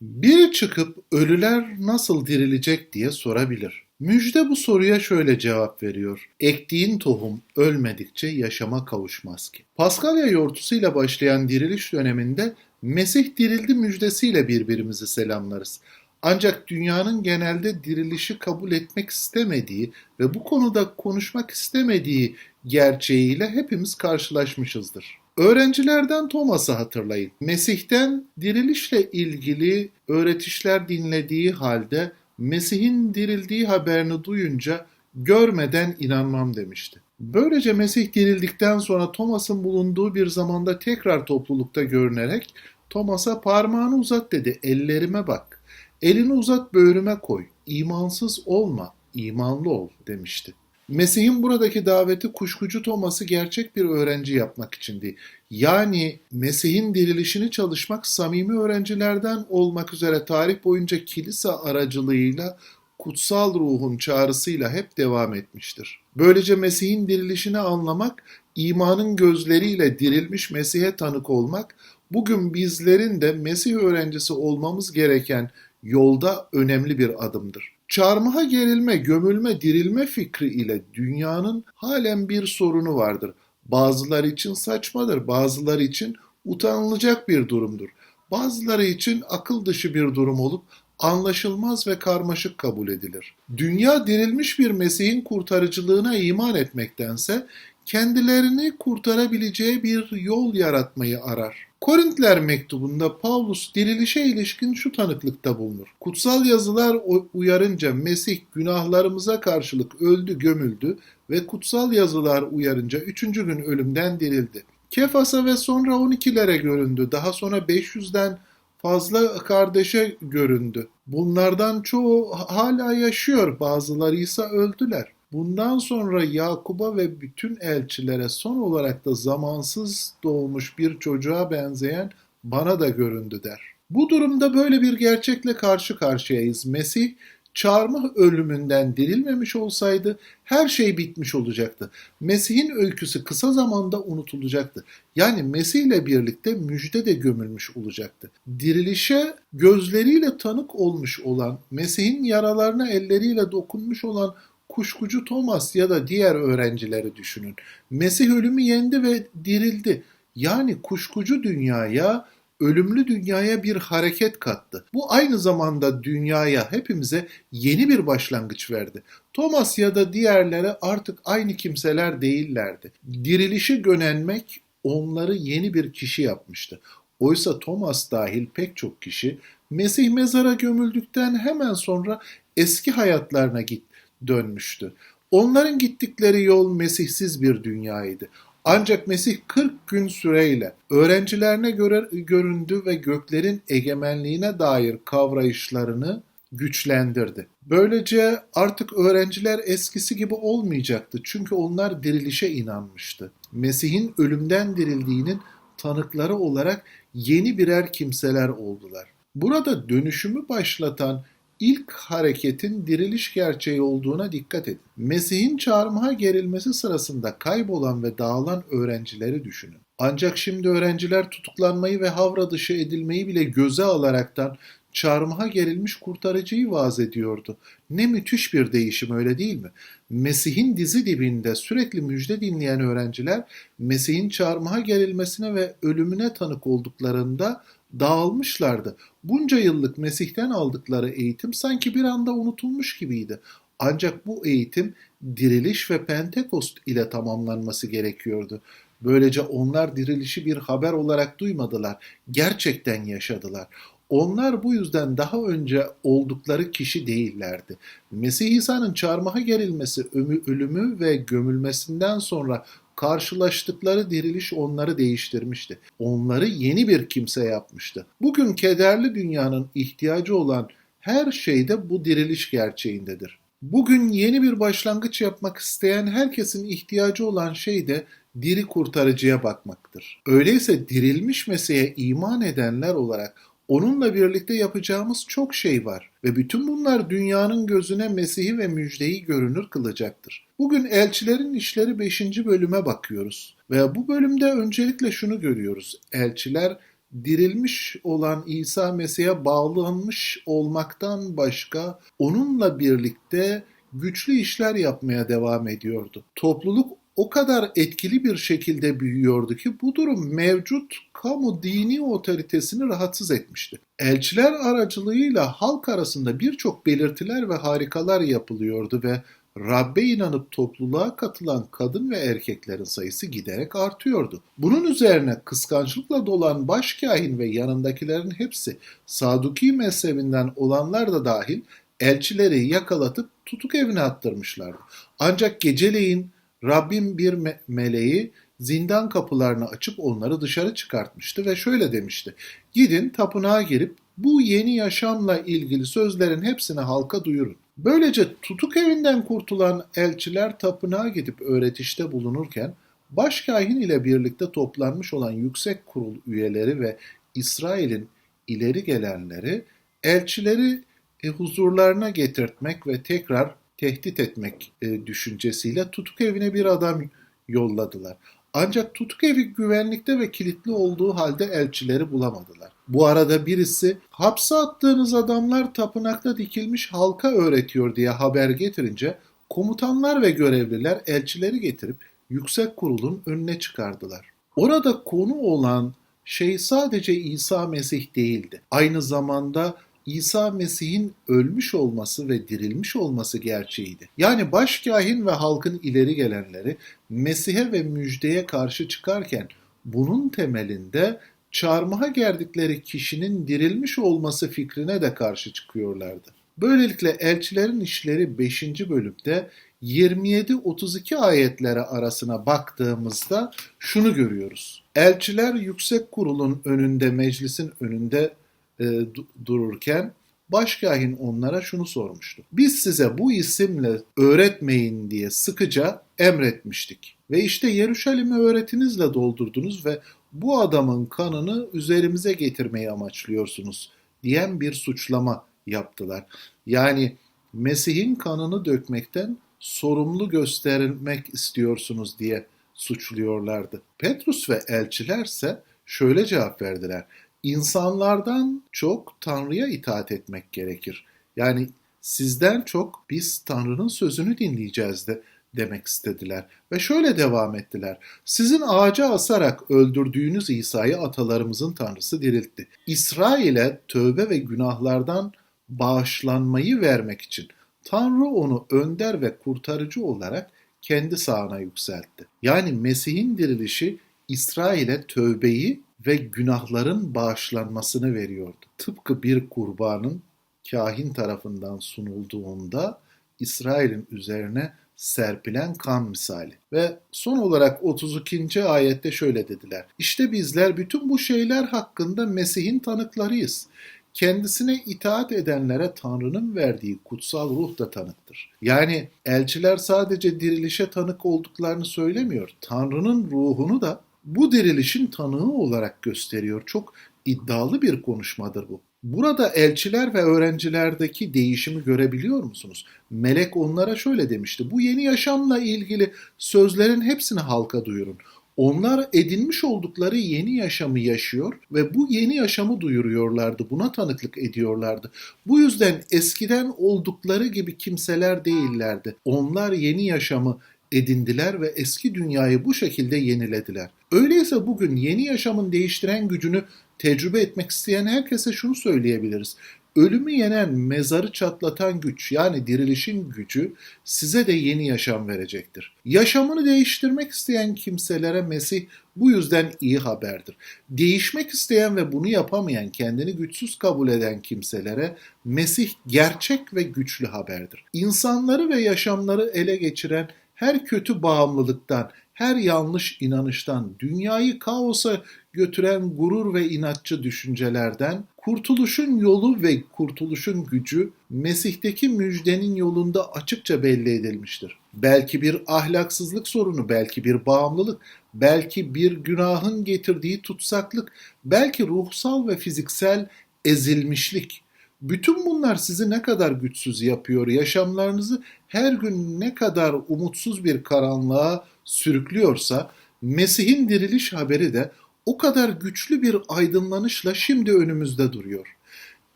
Biri çıkıp ölüler nasıl dirilecek diye sorabilir. Müjde bu soruya şöyle cevap veriyor. Ektiğin tohum ölmedikçe yaşama kavuşmaz ki. Paskalya yortusuyla başlayan diriliş döneminde Mesih dirildi müjdesiyle birbirimizi selamlarız. Ancak dünyanın genelde dirilişi kabul etmek istemediği ve bu konuda konuşmak istemediği gerçeğiyle hepimiz karşılaşmışızdır. Öğrencilerden Thomas'ı hatırlayın. Mesih'ten dirilişle ilgili öğretişler dinlediği halde Mesih'in dirildiği haberini duyunca görmeden inanmam demişti. Böylece Mesih dirildikten sonra Thomas'ın bulunduğu bir zamanda tekrar toplulukta görünerek Thomas'a parmağını uzat dedi, ellerime bak. Elini uzat böğrüme koy, imansız olma, imanlı ol demişti. Mesih'in buradaki daveti kuşkucu Thomas'ı gerçek bir öğrenci yapmak içindi. Yani Mesih'in dirilişini çalışmak samimi öğrencilerden olmak üzere tarih boyunca kilise aracılığıyla kutsal ruhun çağrısıyla hep devam etmiştir. Böylece Mesih'in dirilişini anlamak, imanın gözleriyle dirilmiş Mesih'e tanık olmak, bugün bizlerin de Mesih öğrencisi olmamız gereken yolda önemli bir adımdır. Çarmıha gerilme, gömülme, dirilme fikri ile dünyanın halen bir sorunu vardır. Bazıları için saçmadır, bazıları için utanılacak bir durumdur. Bazıları için akıl dışı bir durum olup anlaşılmaz ve karmaşık kabul edilir. Dünya dirilmiş bir Mesih'in kurtarıcılığına iman etmektense kendilerini kurtarabileceği bir yol yaratmayı arar. Korintler mektubunda Paulus dirilişe ilişkin şu tanıklıkta bulunur. Kutsal yazılar uyarınca Mesih günahlarımıza karşılık öldü gömüldü ve kutsal yazılar uyarınca üçüncü gün ölümden dirildi. Kefas'a ve sonra 12'lere göründü. Daha sonra 500'den fazla kardeşe göründü. Bunlardan çoğu hala yaşıyor, bazıları ise öldüler. Bundan sonra Yakub'a ve bütün elçilere son olarak da zamansız doğmuş bir çocuğa benzeyen bana da göründü der. Bu durumda böyle bir gerçekle karşı karşıyayız. Mesih çarmıh ölümünden dirilmemiş olsaydı her şey bitmiş olacaktı. Mesih'in öyküsü kısa zamanda unutulacaktı. Yani Mesih ile birlikte müjde de gömülmüş olacaktı. Dirilişe gözleriyle tanık olmuş olan, Mesih'in yaralarına elleriyle dokunmuş olan kuşkucu Thomas ya da diğer öğrencileri düşünün. Mesih ölümü yendi ve dirildi. Yani kuşkucu dünyaya, ölümlü dünyaya bir hareket kattı. Bu aynı zamanda dünyaya, hepimize yeni bir başlangıç verdi. Thomas ya da diğerleri artık aynı kimseler değillerdi. Dirilişi gönenmek onları yeni bir kişi yapmıştı. Oysa Thomas dahil pek çok kişi Mesih mezara gömüldükten hemen sonra eski hayatlarına gitti dönmüştü. Onların gittikleri yol Mesihsiz bir dünyaydı. Ancak Mesih 40 gün süreyle öğrencilerine göre göründü ve göklerin egemenliğine dair kavrayışlarını güçlendirdi. Böylece artık öğrenciler eskisi gibi olmayacaktı çünkü onlar dirilişe inanmıştı. Mesih'in ölümden dirildiğinin tanıkları olarak yeni birer kimseler oldular. Burada dönüşümü başlatan ilk hareketin diriliş gerçeği olduğuna dikkat edin. Mesih'in çarmıha gerilmesi sırasında kaybolan ve dağılan öğrencileri düşünün. Ancak şimdi öğrenciler tutuklanmayı ve havra dışı edilmeyi bile göze alaraktan çarmıha gerilmiş kurtarıcıyı vaaz ediyordu. Ne müthiş bir değişim öyle değil mi? Mesih'in dizi dibinde sürekli müjde dinleyen öğrenciler Mesih'in çarmıha gerilmesine ve ölümüne tanık olduklarında dağılmışlardı. Bunca yıllık Mesih'ten aldıkları eğitim sanki bir anda unutulmuş gibiydi. Ancak bu eğitim diriliş ve Pentekost ile tamamlanması gerekiyordu. Böylece onlar dirilişi bir haber olarak duymadılar, gerçekten yaşadılar. Onlar bu yüzden daha önce oldukları kişi değillerdi. Mesih İsa'nın çarmıha gerilmesi, ölümü ve gömülmesinden sonra karşılaştıkları diriliş onları değiştirmişti. Onları yeni bir kimse yapmıştı. Bugün kederli dünyanın ihtiyacı olan her şeyde bu diriliş gerçeğindedir. Bugün yeni bir başlangıç yapmak isteyen herkesin ihtiyacı olan şey de diri kurtarıcıya bakmaktır. Öyleyse dirilmiş Mesih'e iman edenler olarak Onunla birlikte yapacağımız çok şey var ve bütün bunlar dünyanın gözüne Mesih'i ve müjdeyi görünür kılacaktır. Bugün elçilerin işleri 5. bölüme bakıyoruz ve bu bölümde öncelikle şunu görüyoruz. Elçiler dirilmiş olan İsa Mesih'e bağlanmış olmaktan başka onunla birlikte güçlü işler yapmaya devam ediyordu. Topluluk o kadar etkili bir şekilde büyüyordu ki bu durum mevcut kamu dini otoritesini rahatsız etmişti. Elçiler aracılığıyla halk arasında birçok belirtiler ve harikalar yapılıyordu ve Rabbe inanıp topluluğa katılan kadın ve erkeklerin sayısı giderek artıyordu. Bunun üzerine kıskançlıkla dolan başkahin ve yanındakilerin hepsi Saduki mezhebinden olanlar da dahil elçileri yakalatıp tutuk evine attırmışlardı. Ancak geceleyin Rabbim bir me- meleği zindan kapılarını açıp onları dışarı çıkartmıştı ve şöyle demişti. Gidin tapınağa girip bu yeni yaşamla ilgili sözlerin hepsini halka duyurun. Böylece tutuk evinden kurtulan elçiler tapınağa gidip öğretişte bulunurken başkahin ile birlikte toplanmış olan yüksek kurul üyeleri ve İsrail'in ileri gelenleri elçileri e, huzurlarına getirtmek ve tekrar tehdit etmek e, düşüncesiyle tutuk evine bir adam yolladılar. Ancak tutuk evi güvenlikte ve kilitli olduğu halde elçileri bulamadılar. Bu arada birisi hapse attığınız adamlar tapınakta dikilmiş halka öğretiyor diye haber getirince komutanlar ve görevliler elçileri getirip yüksek kurulun önüne çıkardılar. Orada konu olan şey sadece İsa Mesih değildi. Aynı zamanda İsa Mesih'in ölmüş olması ve dirilmiş olması gerçeğiydi. Yani başkahin ve halkın ileri gelenleri Mesih'e ve müjdeye karşı çıkarken bunun temelinde çarmıha gerdikleri kişinin dirilmiş olması fikrine de karşı çıkıyorlardı. Böylelikle elçilerin işleri 5. bölümde 27-32 ayetleri arasına baktığımızda şunu görüyoruz. Elçiler yüksek kurulun önünde, meclisin önünde e, dururken başkahin onlara şunu sormuştu. Biz size bu isimle öğretmeyin diye sıkıca emretmiştik. Ve işte Yeruşalim'i öğretinizle doldurdunuz ve bu adamın kanını üzerimize getirmeyi amaçlıyorsunuz diyen bir suçlama yaptılar. Yani Mesih'in kanını dökmekten sorumlu göstermek istiyorsunuz diye suçluyorlardı. Petrus ve elçilerse şöyle cevap verdiler. İnsanlardan çok Tanrı'ya itaat etmek gerekir. Yani sizden çok biz Tanrı'nın sözünü dinleyeceğiz de demek istediler. Ve şöyle devam ettiler. Sizin ağaca asarak öldürdüğünüz İsa'yı atalarımızın Tanrısı diriltti. İsrail'e tövbe ve günahlardan bağışlanmayı vermek için Tanrı onu önder ve kurtarıcı olarak kendi sağına yükseltti. Yani Mesih'in dirilişi İsrail'e tövbeyi ve günahların bağışlanmasını veriyordu. Tıpkı bir kurbanın kahin tarafından sunulduğunda İsrail'in üzerine serpilen kan misali. Ve son olarak 32. ayette şöyle dediler. İşte bizler bütün bu şeyler hakkında Mesih'in tanıklarıyız. Kendisine itaat edenlere Tanrı'nın verdiği kutsal ruh da tanıktır. Yani elçiler sadece dirilişe tanık olduklarını söylemiyor. Tanrı'nın ruhunu da bu dirilişin tanığı olarak gösteriyor. Çok iddialı bir konuşmadır bu. Burada elçiler ve öğrencilerdeki değişimi görebiliyor musunuz? Melek onlara şöyle demişti. Bu yeni yaşamla ilgili sözlerin hepsini halka duyurun. Onlar edinmiş oldukları yeni yaşamı yaşıyor ve bu yeni yaşamı duyuruyorlardı. Buna tanıklık ediyorlardı. Bu yüzden eskiden oldukları gibi kimseler değillerdi. Onlar yeni yaşamı edindiler ve eski dünyayı bu şekilde yenilediler. Öyleyse bugün yeni yaşamın değiştiren gücünü tecrübe etmek isteyen herkese şunu söyleyebiliriz. Ölümü yenen, mezarı çatlatan güç yani dirilişin gücü size de yeni yaşam verecektir. Yaşamını değiştirmek isteyen kimselere Mesih bu yüzden iyi haberdir. Değişmek isteyen ve bunu yapamayan, kendini güçsüz kabul eden kimselere Mesih gerçek ve güçlü haberdir. İnsanları ve yaşamları ele geçiren her kötü bağımlılıktan, her yanlış inanıştan, dünyayı kaosa götüren gurur ve inatçı düşüncelerden, kurtuluşun yolu ve kurtuluşun gücü Mesih'teki müjdenin yolunda açıkça belli edilmiştir. Belki bir ahlaksızlık sorunu, belki bir bağımlılık, belki bir günahın getirdiği tutsaklık, belki ruhsal ve fiziksel ezilmişlik. Bütün bunlar sizi ne kadar güçsüz yapıyor, yaşamlarınızı her gün ne kadar umutsuz bir karanlığa sürüklüyorsa, Mesih'in diriliş haberi de o kadar güçlü bir aydınlanışla şimdi önümüzde duruyor.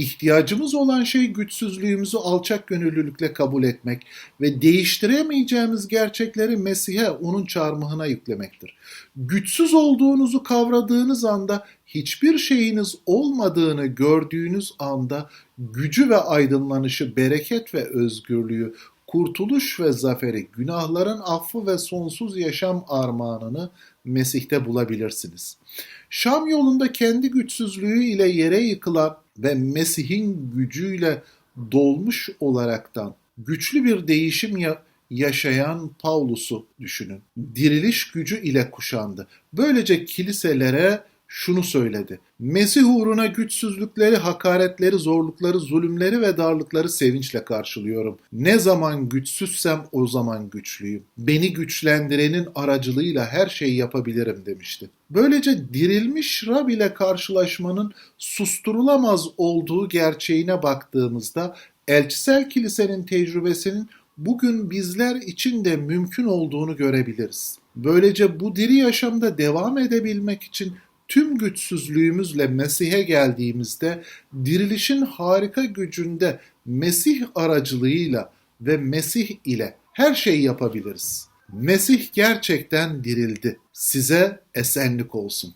İhtiyacımız olan şey güçsüzlüğümüzü alçak gönüllülükle kabul etmek ve değiştiremeyeceğimiz gerçekleri Mesih'e onun çarmıhına yüklemektir. Güçsüz olduğunuzu kavradığınız anda hiçbir şeyiniz olmadığını gördüğünüz anda gücü ve aydınlanışı, bereket ve özgürlüğü, kurtuluş ve zaferi, günahların affı ve sonsuz yaşam armağanını Mesih'te bulabilirsiniz. Şam yolunda kendi güçsüzlüğü ile yere yıkılan ve Mesih'in gücüyle dolmuş olaraktan güçlü bir değişim ya- yaşayan Paulus'u düşünün. Diriliş gücü ile kuşandı. Böylece kiliselere şunu söyledi. Mesih uğruna güçsüzlükleri, hakaretleri, zorlukları, zulümleri ve darlıkları sevinçle karşılıyorum. Ne zaman güçsüzsem o zaman güçlüyüm. Beni güçlendirenin aracılığıyla her şeyi yapabilirim demişti. Böylece dirilmiş Rab ile karşılaşmanın susturulamaz olduğu gerçeğine baktığımızda elçisel kilisenin tecrübesinin bugün bizler için de mümkün olduğunu görebiliriz. Böylece bu diri yaşamda devam edebilmek için tüm güçsüzlüğümüzle Mesih'e geldiğimizde dirilişin harika gücünde Mesih aracılığıyla ve Mesih ile her şeyi yapabiliriz. Mesih gerçekten dirildi. Size esenlik olsun.